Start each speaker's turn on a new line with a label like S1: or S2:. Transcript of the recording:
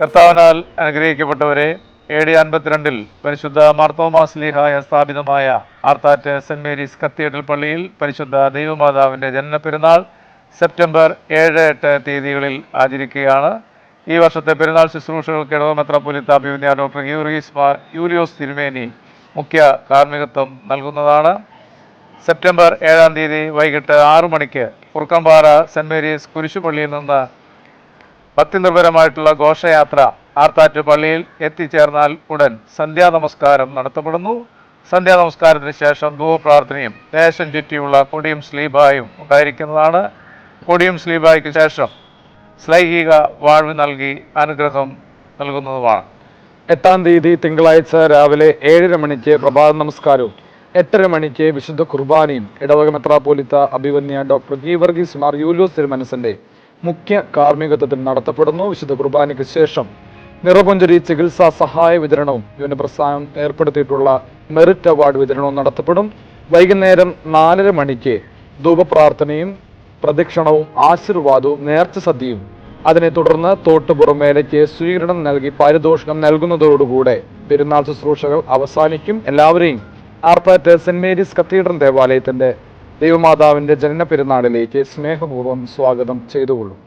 S1: കർത്താവിനാൽ അനുഗ്രഹിക്കപ്പെട്ടവരെ ഡി അൻപത്തിരണ്ടിൽ പരിശുദ്ധ മാർത്തോമാസ്ലിഹായ സ്ഥാപിതമായ ആർത്താറ്റ് സെന്റ് മേരീസ് കത്തീഡ്രൽ പള്ളിയിൽ പരിശുദ്ധ ദൈവമാതാവിന്റെ ജനന പെരുന്നാൾ സെപ്റ്റംബർ ഏഴ് എട്ട് തീയതികളിൽ ആചരിക്കുകയാണ്. ഈ വർഷത്തെ പെരുന്നാൾ ശുശ്രൂഷകൾക്ക് ഇടവ മെത്രാപ്പൊലിത്ത അഭിവന്യ ഡോക്ടർ യൂറിയസ് മാർ യൂലിയോസ് തിരുമേനി മുഖ്യ കാർമ്മികത്വം നൽകുന്നതാണ്. സെപ്റ്റംബർ ഏഴാം തീയതി വൈകിട്ട് ആറു മണിക്ക് കുറുക്കമ്പാറ സെന്റ് മേരീസ് കുരിശുപള്ളിയിൽ നിന്ന് ഭക്തിനിർഭരമായിട്ടുള്ള ഘോഷയാത്ര ആർത്താറ്റ് പള്ളിയിൽ എത്തിച്ചേർന്നാൽ ഉടൻ സന്ധ്യാ നമസ്കാരം നടത്തപ്പെടുന്നു. സന്ധ്യാ നമസ്കാരത്തിന് ശേഷം ധൂപപ്രാർത്ഥനയും ദേശം ചുറ്റിയുള്ള കൊടിയും സ്ലീബായും ഉണ്ടായിരിക്കുന്നതാണ്. കൊടിയും സ്ലീബായ്ക്ക് ശേഷം സ്ലൈഹിക വാഴ്വ് നൽകി അനുഗ്രഹം നൽകുന്നതുമാണ്.
S2: എട്ടാം തീയതി തിങ്കളാഴ്ച രാവിലെ ഏഴര മണിക്ക് പ്രഭാത നമസ്കാരവും എട്ടര മണിക്ക് വിശുദ്ധ കുർബാനയും. ഇടവക മെത്രാപ്പോലിത്ത അഭിവന്യ ഡോക്ടർ ഗീവർഗീസ് മാർ യൂലോസ് തിരുമനസിന്റെ മുഖ്യ കാർമ്മികത്വത്തിൽ നടത്തപ്പെടുന്നു. വിശുദ്ധ കുർബാനയ്ക്ക് ശേഷം നിറപുഞ്ചരി ചികിത്സാ സഹായ വിതരണവും യുവന പ്രസ്ഥാനം ഏർപ്പെടുത്തിയിട്ടുള്ള മെറിറ്റ് അവാർഡ് വിതരണവും നടത്തപ്പെടും. വൈകുന്നേരം നാലര മണിക്ക് ധൂപപ്രാർത്ഥനയും പ്രദക്ഷിണവും ആശീർവാദവും നേർച്ച സദ്യയും. അതിനെ തുടർന്ന് തോട്ടുപുറമേലയ്ക്ക് സ്വീകരണം നൽകി പാരിതോഷികം നൽകുന്നതോടുകൂടെ പെരുന്നാൾ ശുശ്രൂഷകൾ അവസാനിക്കും. എല്ലാവരെയും ആർപ്പാറ്റ് സെന്റ് മേരീസ് കത്തീഡ്രൽ ദേവാലയത്തിന്റെ ദൈവമാതാവിന്റെ ജനന പെരുന്നാളിലേക്ക് സ്നേഹപൂർവം സ്വാഗതം ചെയ്തുകൊള്ളും.